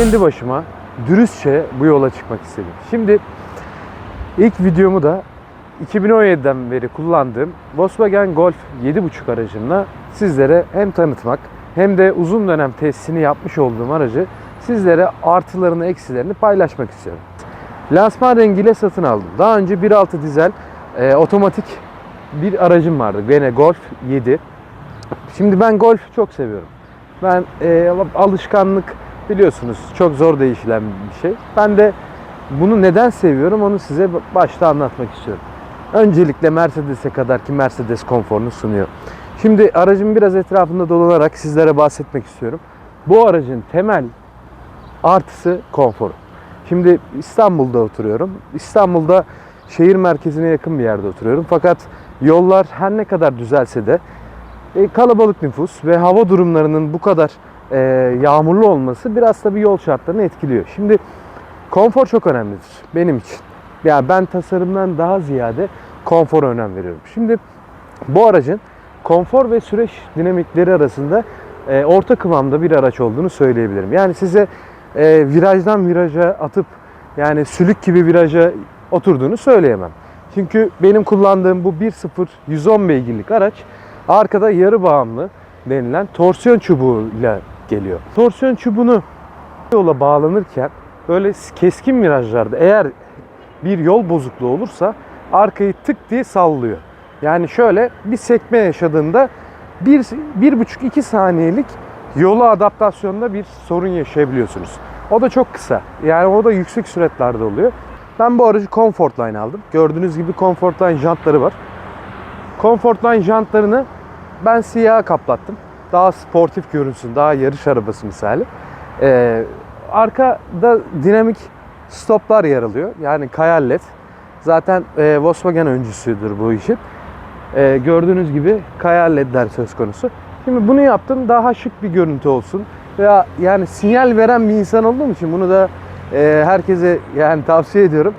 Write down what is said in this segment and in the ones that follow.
kendi başıma dürüstçe bu yola çıkmak istedim. Şimdi ilk videomu da 2017'den beri kullandığım Volkswagen Golf 7.5 aracımla sizlere hem tanıtmak hem de uzun dönem testini yapmış olduğum aracı sizlere artılarını eksilerini paylaşmak istiyorum. Lansman rengiyle satın aldım. Daha önce 1.6 dizel e, otomatik bir aracım vardı. Gene Golf 7. Şimdi ben Golf çok seviyorum. Ben e, alışkanlık biliyorsunuz çok zor değişilen bir şey. Ben de bunu neden seviyorum onu size başta anlatmak istiyorum. Öncelikle Mercedes'e kadar ki Mercedes konforunu sunuyor. Şimdi aracın biraz etrafında dolanarak sizlere bahsetmek istiyorum. Bu aracın temel artısı konforu. Şimdi İstanbul'da oturuyorum. İstanbul'da şehir merkezine yakın bir yerde oturuyorum. Fakat yollar her ne kadar düzelse de e, kalabalık nüfus ve hava durumlarının bu kadar e, yağmurlu olması biraz tabii yol şartlarını etkiliyor. Şimdi konfor çok önemlidir benim için. Yani ben tasarımdan daha ziyade konfora önem veriyorum. Şimdi bu aracın konfor ve süreç dinamikleri arasında e, orta kıvamda bir araç olduğunu söyleyebilirim. Yani size e, virajdan viraja atıp yani sülük gibi viraja oturduğunu söyleyemem. Çünkü benim kullandığım bu 1.0 110 beygirlik araç arkada yarı bağımlı denilen torsiyon çubuğuyla geliyor. Torsiyon çubuğunu yola bağlanırken böyle keskin virajlarda eğer bir yol bozukluğu olursa arkayı tık diye sallıyor. Yani şöyle bir sekme yaşadığında bir, bir buçuk iki saniyelik yola adaptasyonda bir sorun yaşayabiliyorsunuz. O da çok kısa. Yani o da yüksek süratlerde oluyor. Ben bu aracı Comfortline aldım. Gördüğünüz gibi Comfortline jantları var. Comfortline jantlarını ben siyaha kaplattım. Daha sportif görünsün, daha yarış arabası misali. Ee, arkada dinamik stoplar yer alıyor. Yani kayal led. Zaten e, Volkswagen öncüsüdür bu işin. E, gördüğünüz gibi kayal ledler söz konusu. Şimdi bunu yaptım daha şık bir görüntü olsun. Veya yani sinyal veren bir insan olduğum için bunu da e, herkese yani tavsiye ediyorum.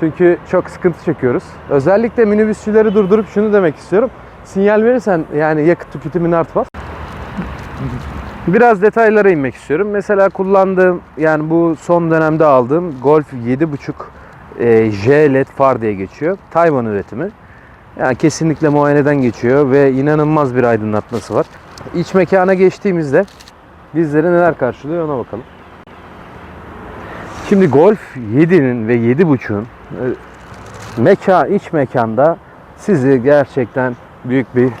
Çünkü çok sıkıntı çekiyoruz. Özellikle minibüsçüleri durdurup şunu demek istiyorum. Sinyal verirsen yani yakıt tüketimin artmaz. Biraz detaylara inmek istiyorum. Mesela kullandığım yani bu son dönemde aldığım Golf 7.5 e, J LED far diye geçiyor. Tayvan üretimi. Yani kesinlikle muayeneden geçiyor ve inanılmaz bir aydınlatması var. İç mekana geçtiğimizde bizleri neler karşılıyor ona bakalım. Şimdi Golf 7'nin ve 7.5'un e, mekan, iç mekanda sizi gerçekten büyük bir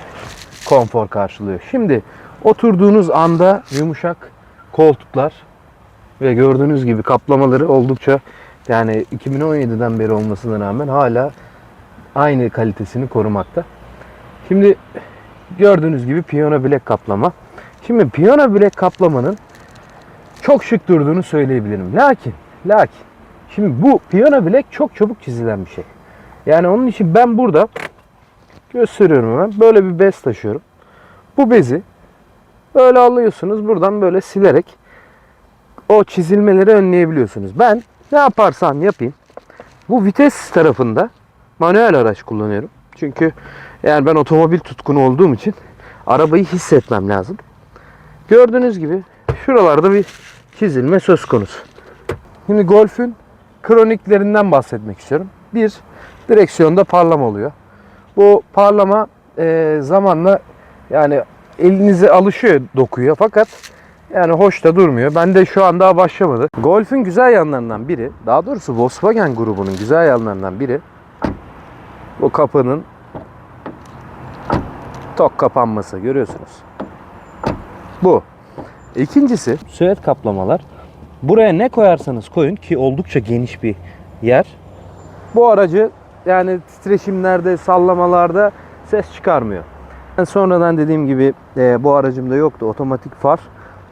konfor karşılıyor. Şimdi oturduğunuz anda yumuşak koltuklar ve gördüğünüz gibi kaplamaları oldukça yani 2017'den beri olmasına rağmen hala aynı kalitesini korumakta. Şimdi gördüğünüz gibi piyano bilek kaplama. Şimdi piyano bilek kaplamanın çok şık durduğunu söyleyebilirim. Lakin, lakin şimdi bu piyano bilek çok çabuk çizilen bir şey. Yani onun için ben burada gösteriyorum hemen. Böyle bir bez taşıyorum. Bu bezi böyle alıyorsunuz. Buradan böyle silerek o çizilmeleri önleyebiliyorsunuz. Ben ne yaparsam yapayım. Bu vites tarafında manuel araç kullanıyorum. Çünkü eğer ben otomobil tutkunu olduğum için arabayı hissetmem lazım. Gördüğünüz gibi şuralarda bir çizilme söz konusu. Şimdi Golf'ün kroniklerinden bahsetmek istiyorum. Bir, direksiyonda parlama oluyor. Bu parlama e, zamanla yani elinize alışıyor dokuya fakat yani hoş da durmuyor. Ben de şu an daha başlamadı. Golf'ün güzel yanlarından biri, daha doğrusu Volkswagen grubunun güzel yanlarından biri bu kapının tok kapanması görüyorsunuz. Bu. İkincisi süet kaplamalar. Buraya ne koyarsanız koyun ki oldukça geniş bir yer. Bu aracı yani titreşimlerde, sallamalarda ses çıkarmıyor. Sonradan dediğim gibi e, bu aracımda yoktu. Otomatik far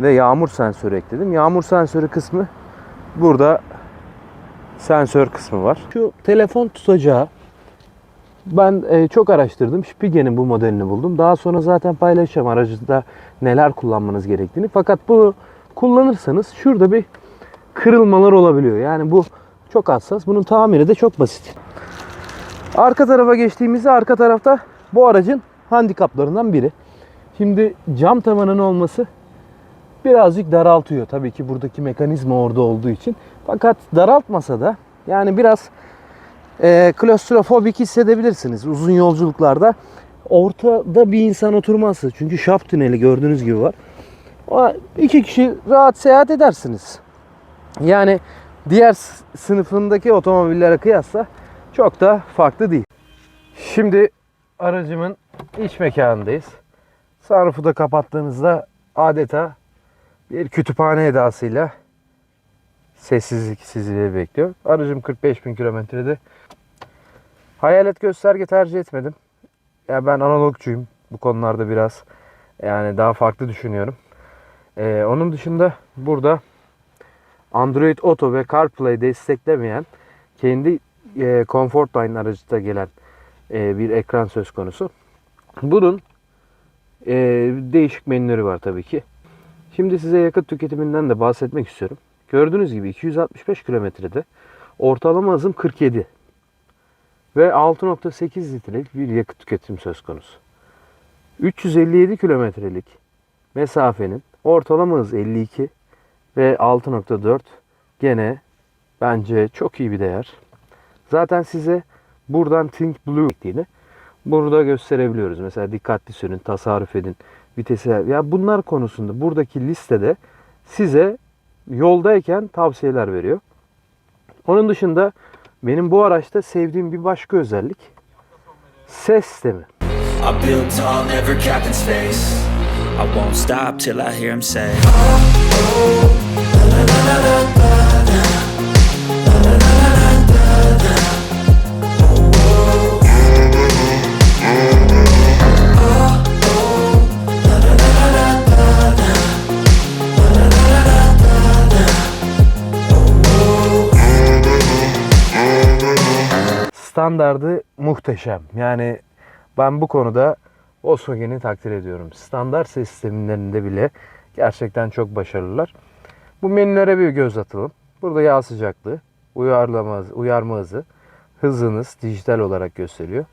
ve yağmur sensörü ekledim. Yağmur sensörü kısmı burada sensör kısmı var. Şu telefon tutacağı ben e, çok araştırdım. Spige'nin bu modelini buldum. Daha sonra zaten paylaşacağım aracında neler kullanmanız gerektiğini. Fakat bunu kullanırsanız şurada bir kırılmalar olabiliyor. Yani bu çok hassas. Bunun tamiri de çok basit. Arka tarafa geçtiğimizde arka tarafta bu aracın handikaplarından biri. Şimdi cam tavanın olması birazcık daraltıyor. Tabii ki buradaki mekanizma orada olduğu için. Fakat daraltmasa da yani biraz e, klostrofobik hissedebilirsiniz uzun yolculuklarda. Ortada bir insan oturmazsa çünkü şaft tüneli gördüğünüz gibi var. O iki kişi rahat seyahat edersiniz. Yani diğer sınıfındaki otomobillere kıyasla çok da farklı değil. Şimdi aracımın iç mekanındayız. Sunroof'u da kapattığınızda adeta bir kütüphane edasıyla sessizlik sizi bekliyor. Aracım 45 bin kilometrede. Hayalet gösterge tercih etmedim. Ya ben analogcuyum. Bu konularda biraz yani daha farklı düşünüyorum. Ee, onun dışında burada Android Auto ve CarPlay desteklemeyen kendi e, Comfortline aracıda gelen e, bir ekran söz konusu. Bunun e, değişik menüleri var tabii ki. Şimdi size yakıt tüketiminden de bahsetmek istiyorum. Gördüğünüz gibi 265 kilometrede ortalama hızım 47 ve 6.8 litrelik bir yakıt tüketim söz konusu. 357 kilometrelik mesafenin ortalama hız 52 ve 6.4 gene bence çok iyi bir değer. Zaten size buradan Think Blue ettiğini burada gösterebiliyoruz. Mesela dikkatli sürün, tasarruf edin, vitesi. Ya bunlar konusunda buradaki listede size yoldayken tavsiyeler veriyor. Onun dışında benim bu araçta sevdiğim bir başka özellik ses sistemi. I Standardı muhteşem. Yani ben bu konuda Volkswagen'i takdir ediyorum. Standart sistemlerinde bile gerçekten çok başarılılar. Bu menülere bir göz atalım. Burada yağ sıcaklığı, uyarlama, uyarma hızı, hızınız dijital olarak gösteriyor.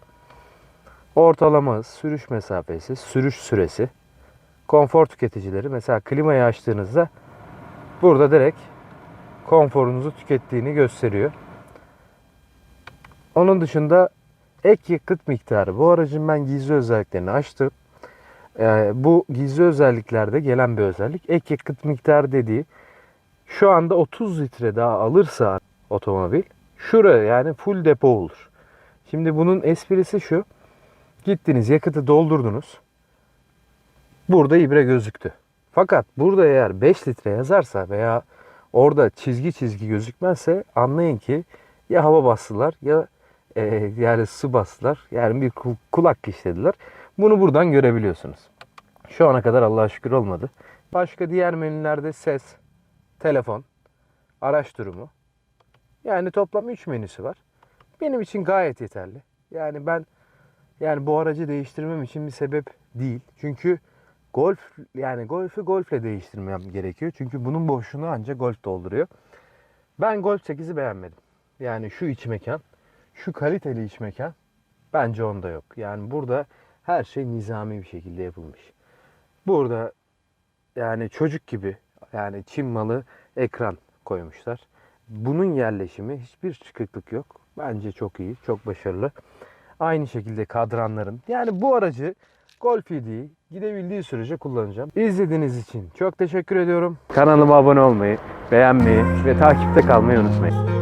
Ortalama hız, sürüş mesafesi, sürüş süresi, konfor tüketicileri. Mesela klimayı açtığınızda burada direkt konforunuzu tükettiğini gösteriyor. Onun dışında ek yakıt miktarı. Bu aracın ben gizli özelliklerini açtım. Ee, bu gizli özelliklerde gelen bir özellik. Ek yakıt miktarı dediği şu anda 30 litre daha alırsa otomobil şuraya yani full depo olur. Şimdi bunun esprisi şu. Gittiniz yakıtı doldurdunuz. Burada ibre gözüktü. Fakat burada eğer 5 litre yazarsa veya orada çizgi çizgi gözükmezse anlayın ki ya hava bastılar ya e, yani su bastılar. Yani bir ku- kulak işlediler. Bunu buradan görebiliyorsunuz. Şu ana kadar Allah'a şükür olmadı. Başka diğer menülerde ses, telefon, araç durumu. Yani toplam 3 menüsü var. Benim için gayet yeterli. Yani ben yani bu aracı değiştirmem için bir sebep değil. Çünkü Golf yani Golf'ü Golf'le değiştirmem gerekiyor. Çünkü bunun boşluğunu ancak Golf dolduruyor. Ben Golf 8'i beğenmedim. Yani şu iç mekan, şu kaliteli iç mekan bence onda yok. Yani burada her şey nizami bir şekilde yapılmış. Burada yani çocuk gibi yani Çin malı ekran koymuşlar. Bunun yerleşimi hiçbir çıkıklık yok. Bence çok iyi, çok başarılı. Aynı şekilde kadranların. Yani bu aracı Golf ED'yi gidebildiği sürece kullanacağım. İzlediğiniz için çok teşekkür ediyorum. Kanalıma abone olmayı, beğenmeyi ve takipte kalmayı unutmayın.